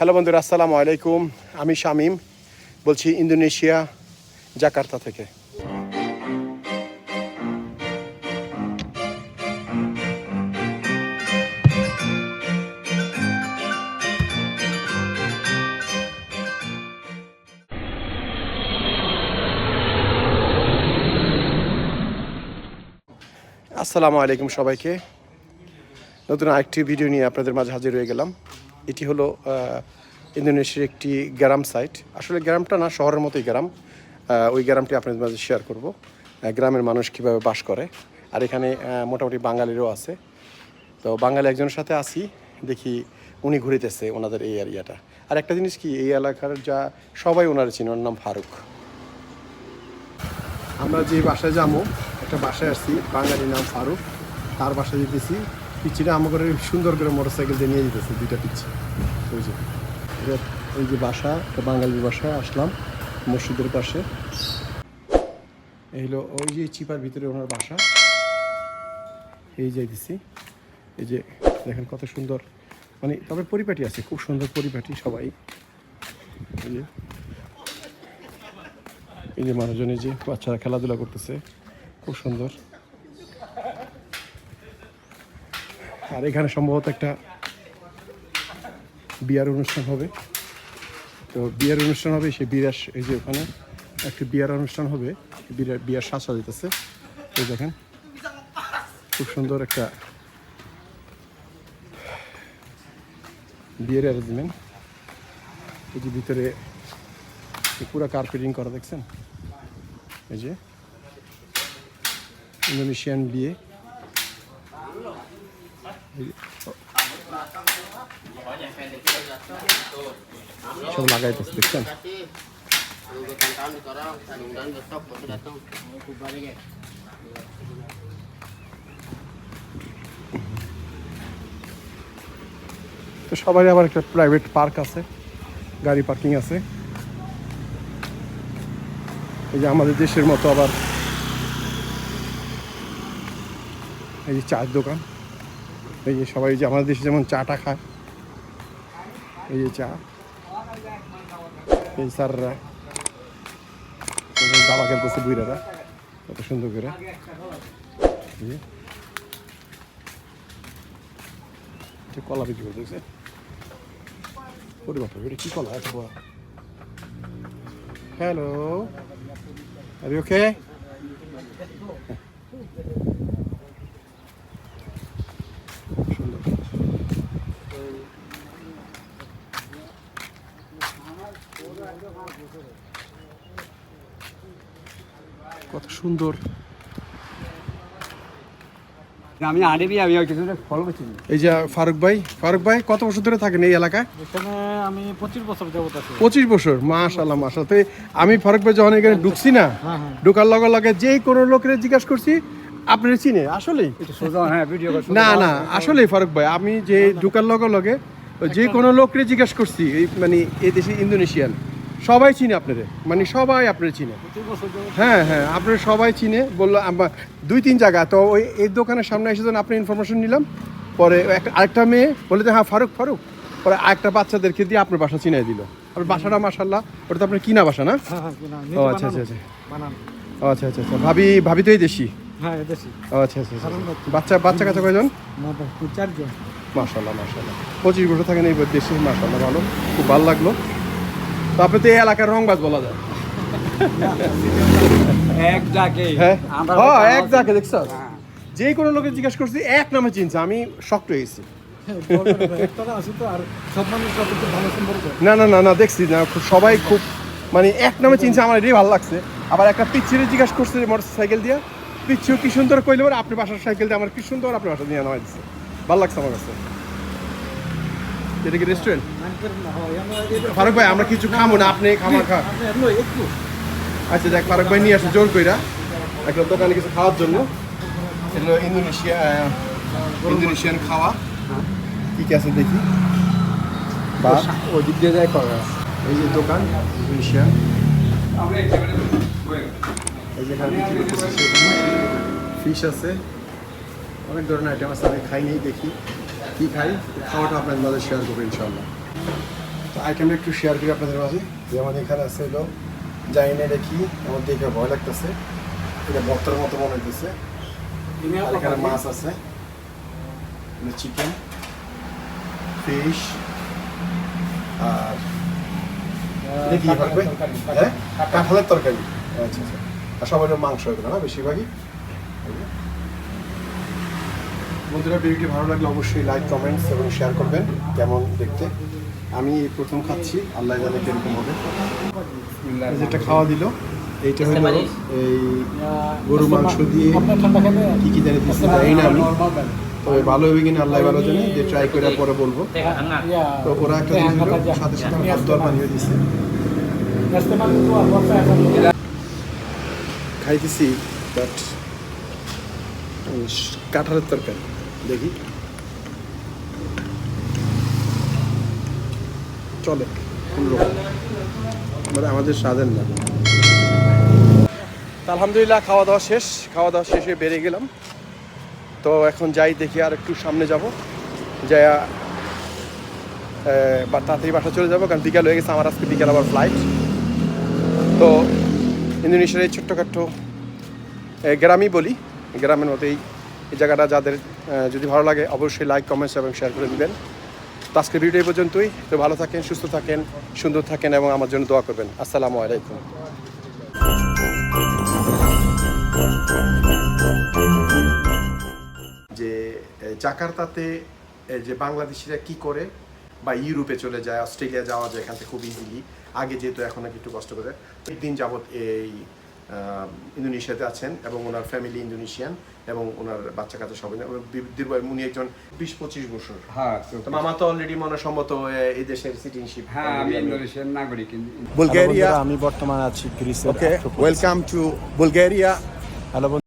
Hello বন্ধুরা, আসসালামু আলাইকুম। আমি শামিম, বলছি ইন্দোনেশিয়া, জাকার্তা থেকে। আসসালামু আলাইকুম সবাইকে। নতুন আরেকটি ভিডিও নিয়ে আপনাদের মাঝে হাজির হয়ে গেলাম। এটি হলো ইন্দোনেশিয়ার একটি গ্রাম সাইট। আসলে গ্রামটা না, শহরের মতোই গ্রাম। ওই গ্রামটি আপনাদের মাঝে শেয়ার করব। গ্রামের মানুষ কীভাবে বাস করে। আর এখানে মোটামুটি বাঙালিরও আছে। তো বাঙালি একজনের সাথে আসি, দেখি উনি ঘুরিতেছে ওনাদের এই এরিয়াটা। আর একটা জিনিস কি, এই এলাকার যা, সবাই ওনার চিনি, ওনার নাম ফারুক। আমরা যে বাসায় যাব, একটা বাসায় আসছি, বাঙালির নাম ফারুক। তার বাসায় যেতেছি পিচিটা আমাকে সুন্দর করে মোটর সাইকেল দিয়ে নিয়ে যেতেছে, দুইটা পিচ্ছি। ওই যে এই যে বাসা বাঙালির বাসায় আসলাম মসজিদের পাশে। এই হলো ওই যে চিপার ভিতরে ওনার বাসা। এই যাইতেছি এই যে দেখেন কত সুন্দর। মানে তবে পরিপাটি আছে, খুব সুন্দর পরিপাটি সবাই। এই যে মানুষজন এই যে বাচ্চারা খেলাধুলা করতেছে, খুব সুন্দর। আর এখানে সম্ভবত একটা বিয়ার অনুষ্ঠান হবে। তো বিয়ার অনুষ্ঠান হবে সে বিয়ার এই যে ওখানে একটা বিয়ার অনুষ্ঠান হবে বিয়ার বিয়ার সাজা দিতেছে। এই দেখেন, খুব সুন্দর একটা বিয়ের অ্যারেঞ্জমেন্ট এই যে ভিতরে পুরো কার্পেটিং করা, দেখছেন? এই যে ইন্দোনেশিয়ান বিয়ে। সব লাগাইতেছে দেখছেন. তো সবারই আবার একটা প্রাইভেট পার্ক আছে, গাড়ি পার্কিং আছে। এই যে আমাদের দেশের মতো আবার এই যে চায়ের দোকান। এই যে সবাই যে আমাদের দেশে যেমন চাটা খায়, এই যে চা। এই স্যাররা দাবা খেলতেছে বুইরারা কত সুন্দর করে। কলা বিক্রি করতেছে ওরে এটা কি কলা? হ্যালো আর ওকে সুন্দর। আমি আরবি আমি ওই কিছু ফলো করছি। এই যে ফারুক ভাই ফারুক ভাই কত বছর ধরে থাকেন এই এলাকায়? এখানে আমি পঁচিশ বছর যাবত আছি। পঁচিশ বছর মাশাল্লাহ মাশাল্লাহ তো আমি ফারুক ভাই যখন এখানে ঢুকছি না হ্যাঁ, হ্যাঁ। ঢুকার লগে লগে যে কোনো লোকের জিজ্ঞাসা করছি আপনার চিনে আসলেই। হ্যাঁ না না আসলেই ফারুক ভাই আমি যে ঢুকার লগে লগে যে কোনো লোকরে জিজ্ঞাসা করছি এই মানে এই দেশে ইন্দোনেশিয়ান। সবাই চিনে আপনারে মানে সবাই আপনার চিনে। হ্যাঁ হ্যাঁ আপনার সবাই চিনে। বলল আমার দুই তিন জায়গা। তো ওই এই দোকানের সামনে এসে যখন আপনি ইনফরমেশন নিলাম পরে একটা আরেকটা মেয়ে বলে যে হ্যাঁ ফারুক ফারুক। পরে আরেকটা বাচ্চাদেরকে দিয়ে আপনার বাসা চিনাই দিল। আর বাসাটা মাসাল্লাহ ওটা তো আপনার কিনা বাসা না? হ্যাঁ হ্যাঁ ও আচ্ছা আচ্ছা আচ্ছা। ও আচ্ছা আচ্ছা আচ্ছা। ভাবি ভাবি তো এই দেশি? হ্যাঁ এদেশি আচ্ছা আচ্ছা আচ্ছা বাচ্চা। বাচ্চা কাছে কয়জন? মাশাল্লাহ মাশাল্লাহ পঁচিশ বছর থাকেন এই দেশে মাশাল্লাহ ভালো। খুব ভালো লাগল। তো আপনি তো এই এলাকার রং রংবাজ বলা যায়। এক হ্যাঁ? এক যাকে দেখছ? হ্যাঁ। যে কোনো লোকে জিজ্ঞেস করছি এক নামে চিনছে আমি শক্ত হয়ে বলবেন না, না না না দেখছি না সবাই খুব মানে এক নামে চিনছে আমার এটাই ভালো লাগছে। আবার একটা পিচ্ছিরে জিজ্ঞাসা করছে মোটর সাইকেল দিয়ে। পিচ্ছিও কি সুন্দর কইলে আপনি বাসার সাইকেল দিয়ে আমার কি সুন্দর আপনি বাসা দিয়ে নেওয়া দিচ্ছে ভালো লাগছে আমার কাছে। এটা কি রেস্টুরেন্ট ফারুক ভাই আমরা কিছু খাব না আপনি খাবার খা আচ্ছা দেখ ফারুক ভাই নিয়ে আসে জোর কইরা। একটা দোকানে কিছু খাওয়ার জন্য। এটা ইন্দোনেশিয়া ইন্দোনেশিয়ান খাওয়া। কি কি আছে দেখি? বা ওই দিক দিয়ে যাই করা। এই যে দোকান ইন্দোনেশিয়া। এই যে ফিশ আছে। অনেক ধরনের আইটেম আছে আমি খাই নেই দেখি। কি খাই খাওয়াটা আপনার মাঝে শেয়ার করব ইনশাল্লাহ তো আইটেমটা একটু শেয়ার করি আপনাদের মাঝে যেমন এখানে আছে হলো জাইনে দেখি আমার দেখে ভয় লাগতেছে এটা ভক্তর মতো মনে হইতেছে। এখানে মাছ আছে চিকেন ফিশ আর এটা কি থাকবে হ্যাঁ? কাঁঠালের তরকারি। আচ্ছা আচ্ছা। আর সবাই মাংস এগুলো না বেশিরভাগই। বন্ধুরা ভিডিওটি ভালো লাগলে অবশ্যই লাইক কমেন্টস এবং শেয়ার করবেন। কেমন দেখতে? আমি এই প্রথম খাচ্ছি। আল্লাহ জানে কীরকম হবে। যেটা খাওয়া দিল এইটা হলো এই গরু মাংস দিয়ে কি কি জানি দিচ্ছে জানি না আমি। তবে ভালো হবে কিনা আল্লাহ ভালো জানে যে ট্রাই করে পরে বলব। তো ওরা একটা দিয়ে দিল সাথে সাথে হাত দর পানিও দিচ্ছে খাইতেছি বাট কাঁঠালের তরকারি। দেখি। চলে মানে আমাদের স্বাদের না। আলহামদুলিল্লাহ খাওয়া দাওয়া শেষ। খাওয়া দাওয়া শেষে বেরিয়ে গেলাম। তো এখন যাই, দেখি আর একটু সামনে যাব। যাই বা তাড়াতাড়ি বাসা চলে যাব, কারণ বিকাল হয়ে গেছে, আমার আজকে বিকাল আবার ফ্লাইট তো ইন্দোনেশিয়ার এই ছোট্টখাট্ট গ্রামই বলি। গ্রামের মতো এই জায়গাটা যাদের যদি ভালো লাগে, অবশ্যই লাইক কমেন্টস এবং শেয়ার করে দিবেন। তো আজকের ভিডিও এই পর্যন্তই। তো ভালো থাকেন, সুস্থ থাকেন, সুন্দর থাকেন এবং আমার জন্য দোয়া করবেন। আসসালামু আলাইকুম। যে জাকার্তাতে যে বাংলাদেশিরা কি করে, বা ইউরোপে চলে যায়, অস্ট্রেলিয়া যাওয়া যায়, এখান থেকে খুব ইজিলি আগে যেহেতু, এখন একটু কষ্ট করে। একদিন যাবৎ এই ইন্দোনেশিয়াতে আছেন এবং ওনার ফ্যামিলি ইন্দোনেশিয়ান এবং ওনার বাচ্চা কাছে সবাই দীর্ঘ উনি একজন বিশ পঁচিশ বছর। হ্যাঁ মামা তো অলরেডি মনে সম্মত এই দেশের সিটিজেনশিপ হ্যাঁ আমি ইন্দোনেশিয়ান নাগরিক বুলগেরিয়া আমি বর্তমানে আছি গ্রিসে okay welcome to Bulgaria hello